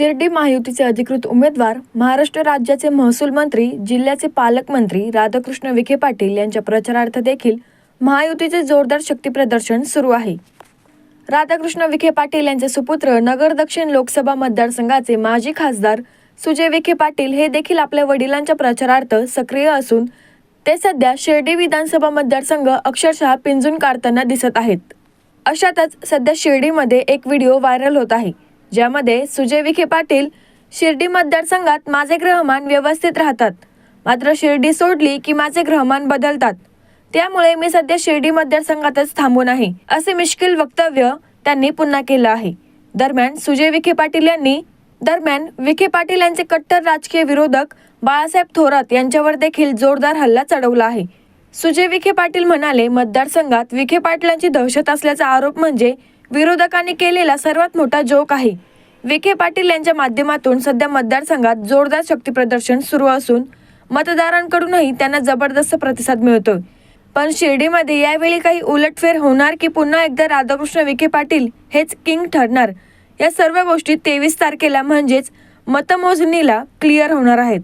शिर्डी महायुतीचे अधिकृत उमेदवार महाराष्ट्र राज्याचे महसूल मंत्री जिल्ह्याचे पालकमंत्री राधाकृष्ण विखे पाटील यांच्या प्रचारार्थ देखील महायुतीचे जोरदार शक्तीप्रदर्शन सुरू आहे. राधाकृष्ण विखे पाटील यांचे सुपुत्र नगर दक्षिण लोकसभा मतदारसंघाचे माजी खासदार सुजय विखे पाटील हे देखील आपल्या वडिलांच्या प्रचारार्थ सक्रिय असून ते सध्या शिर्डी विधानसभा मतदारसंघ अक्षरशः पिंजून काढताना दिसत आहेत. अशातच सध्या शिर्डीमध्ये एक व्हिडिओ व्हायरल होत आहे. ज्यामध्ये सुजय विखे पाटील शिर्डी मतदारसंघात माझे ग्रहमान व्यवस्थित राहतात. मात्र शिर्डी सोडली की माझे ग्रहमान बदलतात. त्यामुळे मी सध्या शिर्डी मतदारसंघातच थांबून आहे असे मिश्किल वक्तव्य त्यांनी पुन्हा केलं आहे. दरम्यान सुजय विखे पाटील यांनी दरम्यान विखे पाटील यांचे कट्टर राजकीय विरोधक बाळासाहेब थोरात यांच्यावर देखील जोरदार हल्ला चढवला आहे. सुजय विखे पाटील म्हणाले मतदारसंघात विखे पाटलांची दहशत असल्याचा आरोप म्हणजे विरोधकांनी केलेला सर्वात मोठा जोक आहे. विखे पाटील यांच्या माध्यमातून सध्या मतदारसंघात जोरदार शक्तीप्रदर्शन सुरू असून मतदारांकडूनही त्यांना जबरदस्त प्रतिसाद मिळतो पण शिर्डीमध्ये यावेळी काही उलटफेर होणार की पुन्हा एकदा राधाकृष्ण विखे पाटील हेच किंग ठरणार? या सर्व गोष्टी तेवीस तारखेला म्हणजेच मतमोजणीला क्लिअर होणार आहेत.